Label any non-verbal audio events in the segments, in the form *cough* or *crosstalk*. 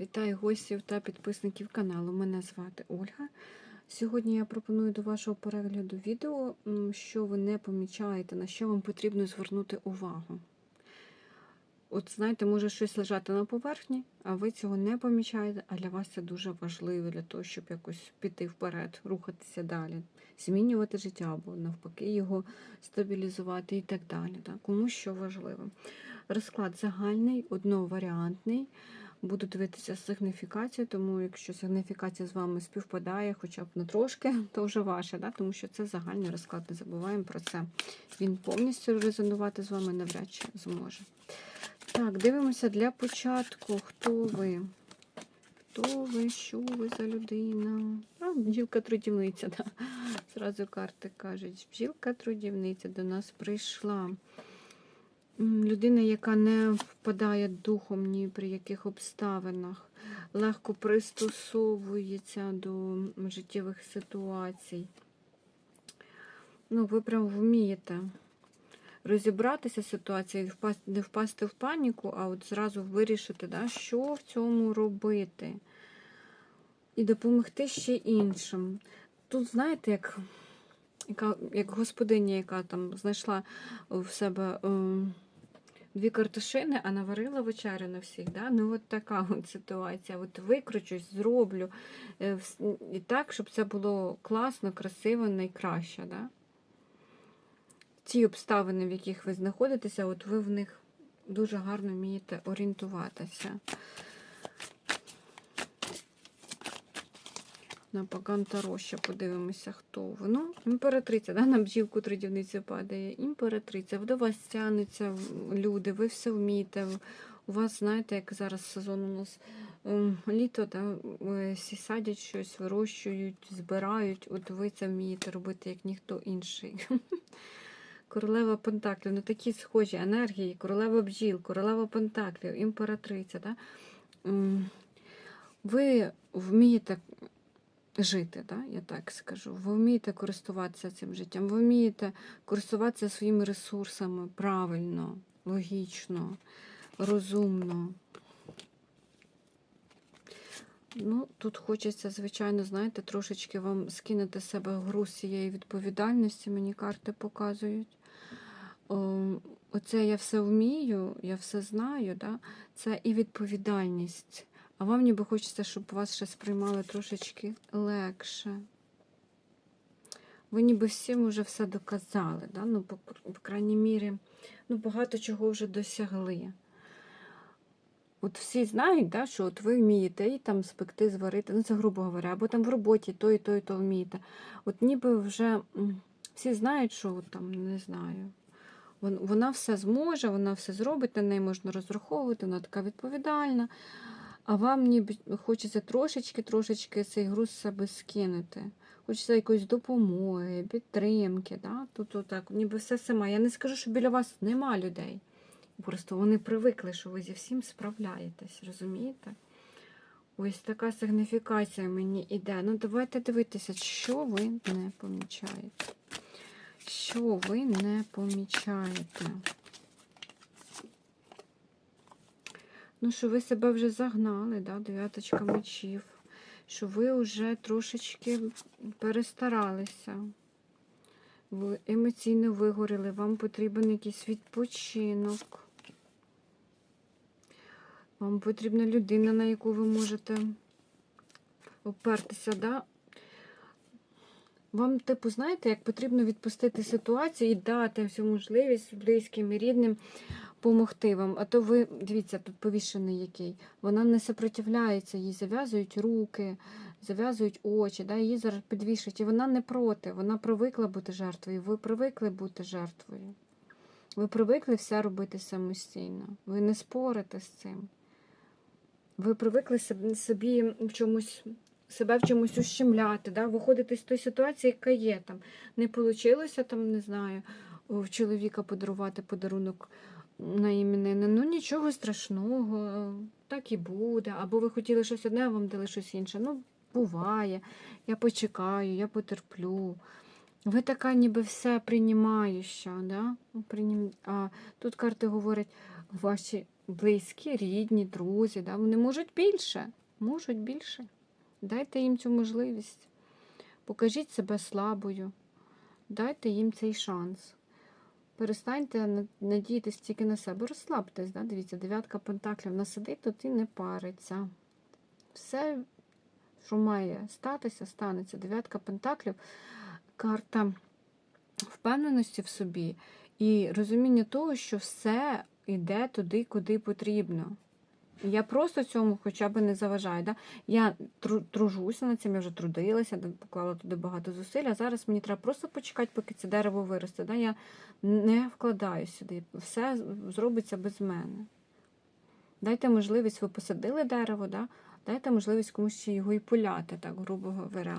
Вітаю гостів та підписників каналу. Мене звати Ольга. Сьогодні я пропоную до вашого перегляду відео, що ви не помічаєте, на що вам потрібно звернути увагу. От знаєте, може щось лежати на поверхні, а ви цього не помічаєте, а для вас це дуже важливо для того, щоб якось піти вперед, рухатися далі, змінювати життя або навпаки його стабілізувати і так далі. Так? Кому що важливо. Розклад загальний, одноваріантний. Буду дивитися сигніфікацію, тому якщо сигніфікація з вами співпадає, хоча б не трошки, *laughs* то вже ваше, да? тому що це загальний розклад, не забуваємо про це. Він повністю резонувати з вами навряд чи зможе. Так, дивимося для початку. Хто ви? Хто ви? Що ви за людина? А, бджілка-трудівниця, *laughs* да. Зразу карти кажуть. Бджілка-трудівниця до нас прийшла. Людина, яка не впадає духом ні при яких обставинах, легко пристосовується до життєвих ситуацій. Ну, ви прям вмієте розібратися з ситуацією, не впасти в паніку, а от зразу вирішити, да, що в цьому робити. І допомогти ще іншим. Тут, знаєте, як, яка, як господиня, яка там знайшла в себе. ем, дві картошини, а наварила вечерю на всіх. Да? Ну, от така от ситуація. От викручусь, зроблю е, і так, щоб це було класно, красиво, найкраще. Да? Ті обставини, в яких ви знаходитеся, от ви в них дуже гарно вмієте орієнтуватися. На Пагантаро ще подивимося, хто ви. Ну, імператриця, да? на бджілку тридівниця падає. Імператриця, до вас тягнуться люди, ви все вмієте. У вас, знаєте, як зараз сезон у нас ем, літо, да? е, садять щось, вирощують, збирають. От ви це вмієте робити, як ніхто інший. *laughs* Королева Пентаклів, ну такі схожі енергії, королева бджіл, королева Пентаклів, імператриця. Да? Ви вмієте жити, да? я так скажу. Ви вмієте користуватися цим життям, ви вмієте користуватися своїми ресурсами правильно, логічно, розумно. Ну, тут хочеться, звичайно, знаєте, трошечки вам скинути з себе груз цієї відповідальності, мені карти показують. О, Оце я все вмію, я все знаю, да? це і відповідальність. А вам ніби хочеться, щоб вас ще сприймали трошечки легше. Ви ніби всім вже все доказали, да? ну, по, по крайній мірі, ну, багато чого вже досягли. От всі знають, да, що от ви вмієте і там спекти, зварити, ну це грубо говоря, або там в роботі то і то, і то вмієте. От ніби вже всі знають, що от там, не знаю, вона все зможе, вона все зробить, на неї можна розраховувати, вона така відповідальна. А вам ніби хочеться трошечки, трошечки цей груз себе скинути. Хочеться якоїсь допомоги, підтримки. Да? Тут отак, ніби все сама. Я не скажу, що біля вас нема людей. Просто вони привикли, що ви зі всім справляєтесь, розумієте? Ось така сигніфікація мені йде. Ну, давайте дивитися, що ви не помічаєте. Що ви не помічаєте? Ну, що ви себе вже загнали, да? дев'яточка мечів. Що ви вже трошечки перестаралися. Ви емоційно вигоріли, вам потрібен якийсь відпочинок. Вам потрібна людина, на яку ви можете опертися, да? Вам, типу, знаєте, як потрібно відпустити ситуацію і дати всю можливість близьким і рідним допомогти вам. А то ви, дивіться, тут повішений який. Вона не сопротивляється, їй зав'язують руки, зав'язують очі, да, її зараз підвішують. І вона не проти, вона привикла бути жертвою. Ви привикли бути жертвою. Ви привикли все робити самостійно. Ви не спорите з цим. Ви привикли собі- в чомусь. Себе в чомусь ущемляти, да? виходити з тої ситуації, яка є там. Не вийшло, там, не знаю, в чоловіка подарувати подарунок на іменини. Ну нічого страшного, так і буде. Або ви хотіли щось одне, а вам дали щось інше. Ну, буває, я почекаю, я потерплю. Ви така ніби все приймаюча, да? Прийнім- А тут карти говорять, ваші близькі, рідні, друзі. Да? Вони можуть більше. Можуть більше. Дайте їм цю можливість. Покажіть себе слабою. Дайте їм цей шанс. Перестаньте надіятися тільки на себе. Розслабтесь, да? дивіться, дев'ятка пентаклів насидить, тут і не париться. Все, що має статися, станеться. Дев'ятка пентаклів, карта впевненості в собі і розуміння того, що все йде туди, куди потрібно. Я просто цьому хоча б не заважаю. Да? Я тру- тружуся над цим, я вже трудилася, поклала туди багато зусиль, а зараз мені треба просто почекати, поки це дерево виросте. Да? Я не вкладаю сюди. Все зробиться без мене. Дайте можливість, ви посадили дерево, да? дайте можливість комусь його і пуляти, так грубо говоря.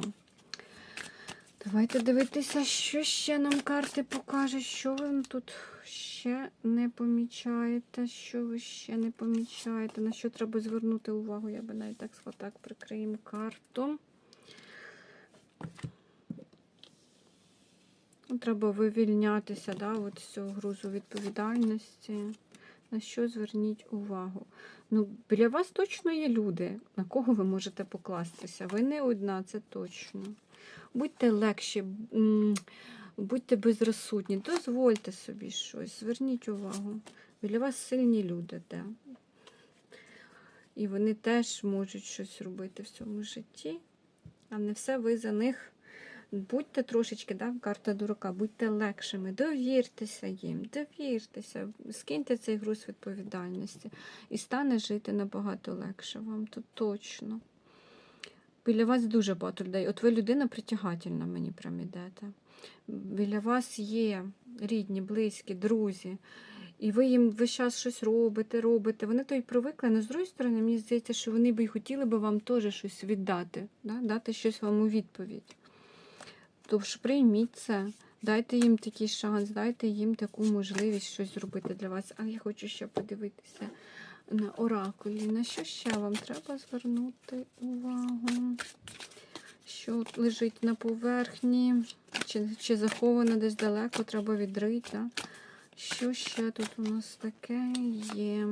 Давайте дивитися, що ще нам карти покажуть, що ви тут ще не помічаєте, що ви ще не помічаєте, на що треба звернути увагу. Я би навіть так так прикриємо карту. Ну, Треба вивільнятися да, от цього грузу відповідальності. На що зверніть увагу? Ну, біля вас точно є люди, на кого ви можете покластися. Ви не одна, це точно. Будьте легші, будьте безрозсудні, дозвольте собі щось, зверніть увагу. Біля вас сильні люди, де. І вони теж можуть щось робити в цьому житті, а не все ви за них. Будьте трошечки, да, карта дурака, будьте легшими, довіртеся їм, довіртеся, скиньте цей груз відповідальності і стане жити набагато легше вам, то точно. Біля вас дуже багато людей. От ви людина притягательна, мені прям ідете. Біля вас є рідні, близькі, друзі, і ви їм весь час щось робите, робите. Вони то й привикли, але з другої сторони, мені здається, що вони б і хотіли би вам теж щось віддати, да? дати щось вам у відповідь. Тож прийміть це, дайте їм такий шанс, дайте їм таку можливість щось зробити для вас. А я хочу ще подивитися на оракулі. На що ще вам треба звернути увагу? Що лежить на поверхні, чи, чи заховано десь далеко, треба відрити. Що ще тут у нас таке є?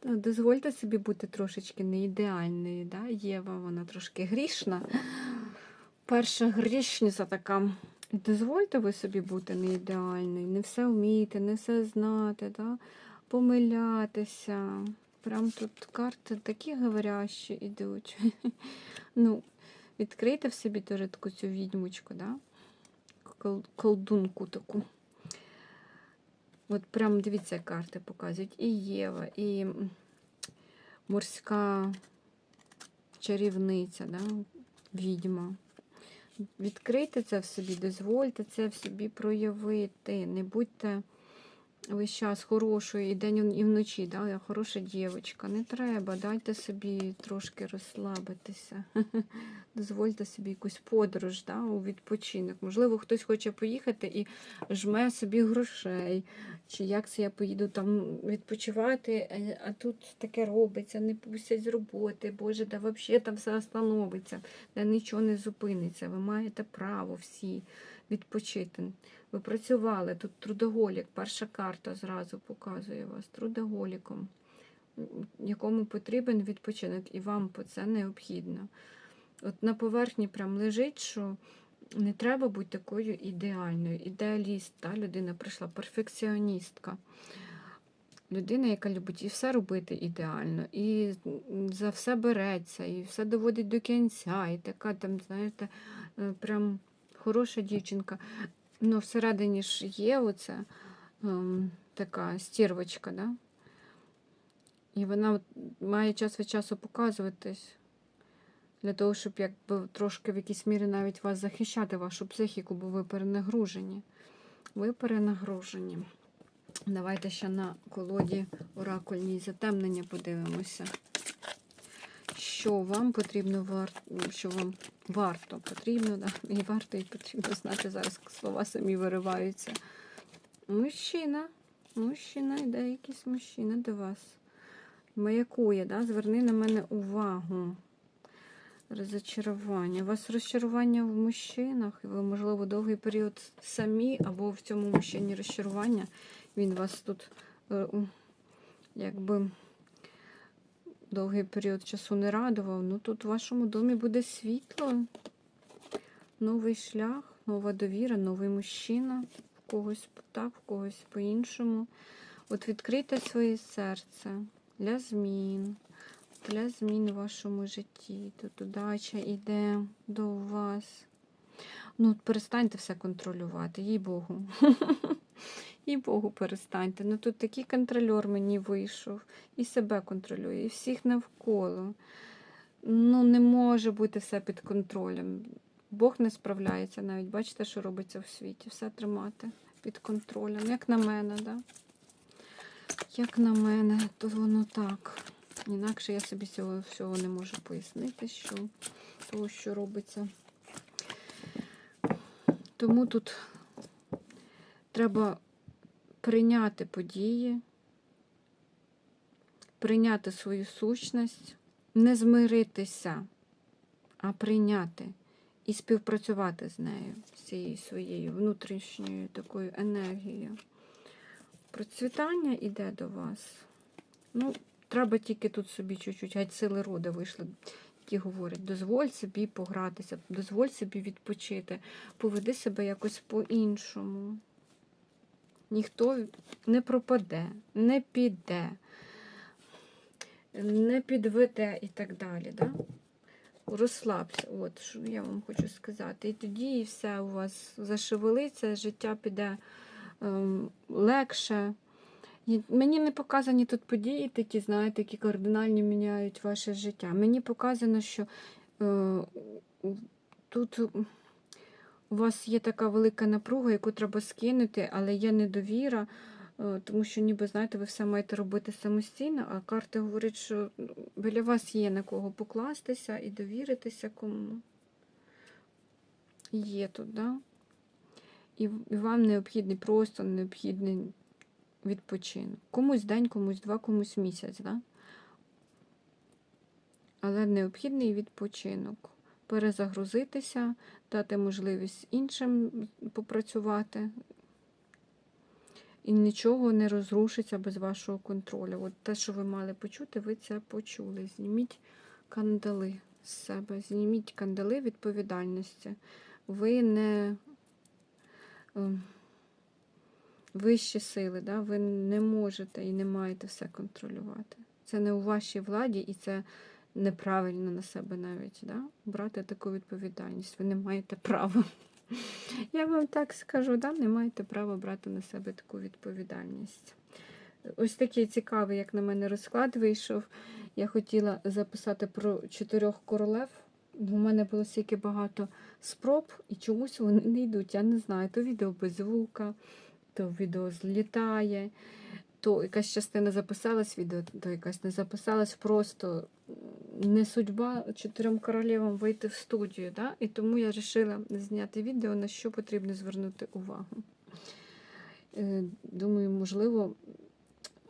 Та Дозвольте собі бути трошечки не ідеальною. Да? Єва, вона трошки грішна. Перша грішниця така. Дозвольте ви собі бути не ідеальною, не все вміти, не все знати, да? помилятися. Прям тут карти такі говорящі йдуть. *laughs* Ну, відкрийте в собі теж таку цю відьмочку, да? Колдунку таку. От прям дивіться, карти показують. І Єва, і морська чарівниця, да? відьма. Відкрийте це в собі, дозвольте це в собі проявити. Не будьте весь час хорошою і день і вночі, да? я хороша дівчинка. Не треба, дайте собі трошки розслабитися. *laughs* Дозвольте собі якусь подорож да? у відпочинок. Можливо, хтось хоче поїхати і жме собі грошей. Чи як це я поїду там відпочивати, е, а тут таке робиться, не пустять з роботи, Боже, да взагалі там все остановиться, да нічого не зупиниться. Ви маєте право всі відпочити. Ви працювали, тут трудоголік, перша карта зразу показує вас трудоголіком, якому потрібен відпочинок, і вам це необхідно. От на поверхні прям лежить, що не треба бути такою ідеальною. Ідеаліст, та людина прийшла, перфекціоністка. Людина, яка любить і все робити ідеально, і за все береться, і все доводить до кінця, і така там, знаєте, е, прям хороша дівчинка. Ну, всередині ж є оця ем, така стірвочка, да? І вона має час від часу показуватись для того, щоб якби трошки в якійсь мірі навіть вас захищати, вашу психіку, бо ви перенагружені. Ви перенагружені. Давайте ще на колоді оракульній затемнення подивимося. Що вам потрібно вар... що вам варто потрібно, да? *laughs* і варто і потрібно знати зараз слова самі вириваються. Мужчина, мужчина, йде якийсь мужчина до вас. Маякує, да? зверни на мене увагу. Розочарування. У вас розчарування в мужчинах, і ви, можливо, довгий період самі, або в цьому мужчині розчарування, він вас тут е, якби довгий період часу не радував. Ну тут в вашому домі буде світло, новий шлях, нова довіра, новий мужчина. В когось так, в когось по-іншому. От відкрийте своє серце для змін, для змін в вашому житті. Тут удача йде до вас. Ну, перестаньте все контролювати, їй Богу. *laughs* Їй Богу, перестаньте. Ну тут такий контрольор мені вийшов. І себе контролює, і всіх навколо. Ну, не може бути все під контролем. Бог не справляється навіть. Бачите, що робиться в світі. Все тримати під контролем. Як на мене, да? Як на мене, то воно так. Інакше я собі цього всього не можу пояснити, що того, що робиться. Тому тут треба прийняти події, прийняти свою сущність, не змиритися, а прийняти і співпрацювати з нею, з цією своєю внутрішньою такою енергією. Процвітання йде до вас. Ну, треба тільки тут собі чуть-чуть, геть сили роду вийшли, які говорять, дозволь собі погратися, дозволь собі відпочити, поведи себе якось по-іншому. Ніхто не пропаде, не піде, не підведе і так далі. Да? Розслабся, от що я вам хочу сказати. І тоді і все у вас зашевелиться, життя піде ем, легше. І Мені не показані тут події такі, знаєте, які кардинально міняють ваше життя. Мені показано, що е, тут у вас є така велика напруга, яку треба скинути, але є недовіра, е, тому що, ніби, знаєте, ви все маєте робити самостійно, а карта говорить, що ну, біля вас є на кого покластися і довіритися кому. Є тут, да? І вам необхідний, просто необхідний відпочинок. Комусь день, комусь два, комусь місяць, да? але необхідний відпочинок. Перезагрузитися, дати можливість іншим попрацювати. І нічого не розрушиться без вашого контролю. От те, що ви мали почути, ви це почули. Зніміть кандали з себе, зніміть кандали відповідальності. Ви не ем, вищі сили, да? ви не можете і не маєте все контролювати. Це не у вашій владі, і це неправильно на себе навіть да? брати таку відповідальність. Ви не маєте права. *laughs* Я вам так скажу, да? не маєте права брати на себе таку відповідальність. Ось такий цікавий, як на мене, розклад вийшов. Я хотіла записати про чотирьох королев. У мене було стільки багато спроб, і чомусь вони не йдуть. Я не знаю, то відео без звука, то відео злітає, то якась частина записалась відео, то якась не записалась. Просто не судьба чотирьом королевам вийти в студію. Да? І тому я вирішила зняти відео, на що потрібно звернути увагу. Е, Думаю, можливо,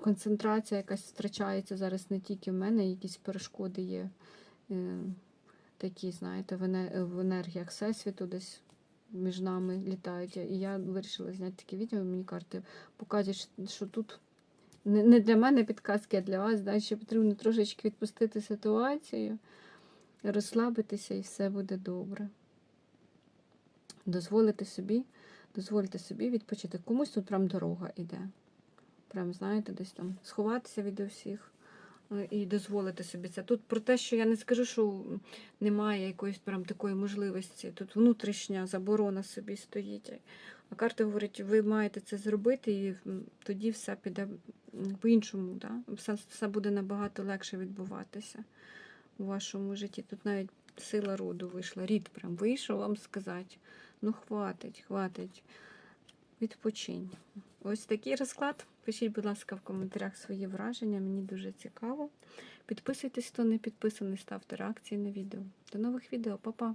концентрація якась втрачається зараз не тільки в мене, якісь перешкоди є е, такі, знаєте, в енергіях Всесвіту десь між нами літають. І я вирішила зняти таке відео, мені карти показують, що тут не для мене підказки, а для вас, да, що потрібно трошечки відпустити ситуацію, розслабитися і все буде добре. Дозволити собі, дозвольте собі відпочити. Комусь тут прям дорога йде. Прям, знаєте, десь там сховатися від усіх і дозволити собі це. Тут про те, що я не скажу, що немає якоїсь прям такої можливості. Тут внутрішня заборона собі стоїть. А карта говорить, ви маєте це зробити, і тоді все піде по-іншому. Да? Все, все буде набагато легше відбуватися у вашому житті. Тут навіть сила роду вийшла, рід прям вийшов вам сказати. Ну, хватить, хватить. Відпочинь. Ось такий розклад. Пишіть, будь ласка, в коментарях свої враження. Мені дуже цікаво. Підписуйтесь, хто не підписаний, ставте реакції на відео. До нових відео, Па-па!